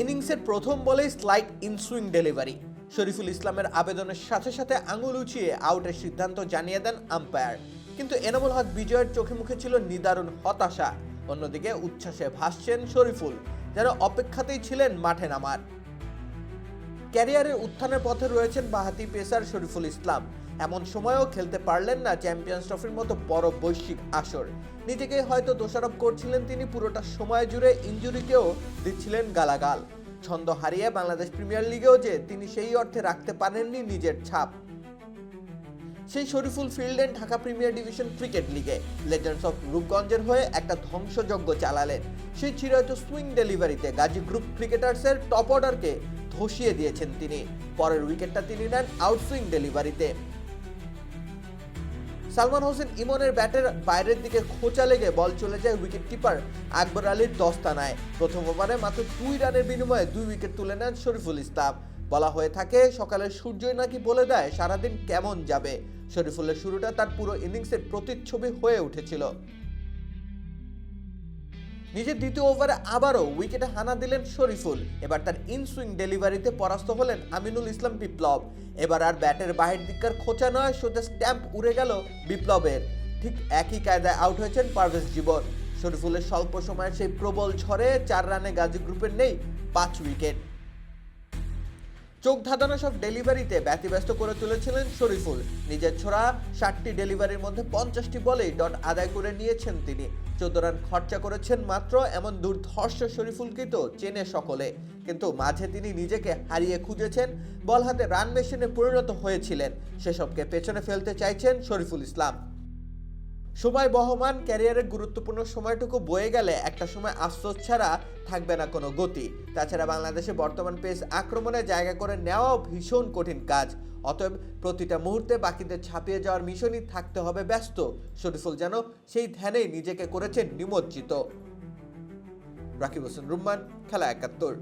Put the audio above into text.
ইনিংসের প্রথম বলেই স্লাইড ইনসুইং ডেলিভারি। শরীফুল ইসলামের আবেদনের সাথে সাথে আঙুল উঁচিয়ে আউটের সিদ্ধান্ত জানিয়ে দেন আম্পায়ার। কিন্তু এনামুল হক বিজয়ের চোখে মুখে ছিল নিদারুণ হতাশা। অন্যদিকে উচ্ছ্বাসে ভাসছেন শরীফুল, যারা অপেক্ষাতেই ছিলেন মাঠে নামার। ক্যারিয়ারের উত্থানের পথে রয়েছেন বাহাতি পেসার শরীফুল ইসলাম। এমন সময়েও খেলতে পারলেন না চ্যাম্পিয়ন্স ট্রফির মতো বড় বৈশ্বিক আসর। নিজেকে হয়তো দোষারোপ করছিলেন তিনি পুরোটা সময় জুড়ে, ইঞ্জুরিকেও দিচ্ছিলেন গালাগাল। ছন্দ হারিয়ে বাংলাদেশ প্রিমিয়ার লিগেও যে তিনি সেই অর্থে রাখতে পারেননি নিজের ছাপ। সেই শরীফুল ফিল্ডেন ঢাকা প্রিমিয়ার ডিভিশন ক্রিকেট লিগে লেজেন্ডস অফ রূপগঞ্জের হয়ে একটা ধ্বংসযজ্ঞ চালালেন। সেই চিরায়ত সুইং ডেলিভারিতে গাজী গ্রুপ ক্রিকেটার্সের টপ অর্ডারকে ধসিয়ে দিয়েছেন তিনি। পরের উইকেটটা তিনি নেন আউটসুইং ডেলিভারিতে। সালমান হোসেন ইমনের ব্যাটের বাইরের দিকে খোঁচা লেগে বল চলে যায় উইকেট কিপার আকবর আলীর দস্তানায়। প্রথম ওভারে মাত্র দুই রানের বিনিময়ে দুই উইকেট তুলে নেন শরীফুল ইসলাম। বলা হয়ে থাকে সকালের সূর্যই নাকি বলে দেয়, সারাদিন কেমন যাবে? শরীফুলের শুরুটা তার পুরো ইনিংসের প্রতিচ্ছবি হয়ে উঠেছিল। নিজের দ্বিতীয় ওভারে আবারও উইকেটে হানা দিলেন শরীফুল। এবার তার ইনসুইং ডেলিভারিতে পরাস্ত হলেন আমিনুল ইসলাম বিপ্লব। এবার আর ব্যাটের বাহির দিককার খোঁচা নয়, সোজা স্ট্যাম্প উড়ে গেল বিপ্লবের। ঠিক একই কায়দায় আউট হয়েছেন পারভেজ জীবন। শরীফুলের স্বল্প সময়ের সেই প্রবল ঝড়ে চার রানে গাজী গ্রুপের নেই পাঁচ উইকেট। চোখ ধাঁধানো সব ডেলিভারিতে ব্যতিব্যস্ত করে তুলেছিলেন শরীফুল। নিজের ছোড়া ষাটটি ডেলিভারির মধ্যে পঞ্চাশটি বলেই ডট আদায় করে নিয়েছেন তিনি। চোদ্দ রান খরচা করেছেন মাত্র এমন দুর্ধর্ষ শরীফুলকেই তো চেনে সকলে। কিন্তু মাঝে তিনি নিজেকে হারিয়ে খুঁজেছেন, বল হাতে রান মেশিনে পরিণত হয়েছিলেন। সেসবকে পেছনে ফেলতে চাইছেন শরীফুল ইসলাম। সময় বহমান ক্যারিয়ারের গুরুত্বপূর্ণ সময়টুকু বয়ে গেলে একটা সময় আফসোস ছাড়া থাকবে না কোনো গতি। তাছাড়া বাংলাদেশে বর্তমান পেস আক্রমণে জায়গা করে নেওয়াও ভীষণ কঠিন কাজ। অতএব প্রতিটা মুহূর্তে বাকিদের ছাপিয়ে যাওয়ার মিশনই থাকতে হবে ব্যস্ত। শরীফুল যেন সেই ধ্যানেই নিজেকে করেছেন নিমজ্জিত। রাকিব হোসেন রুম্মান, খেলা একাত্তর।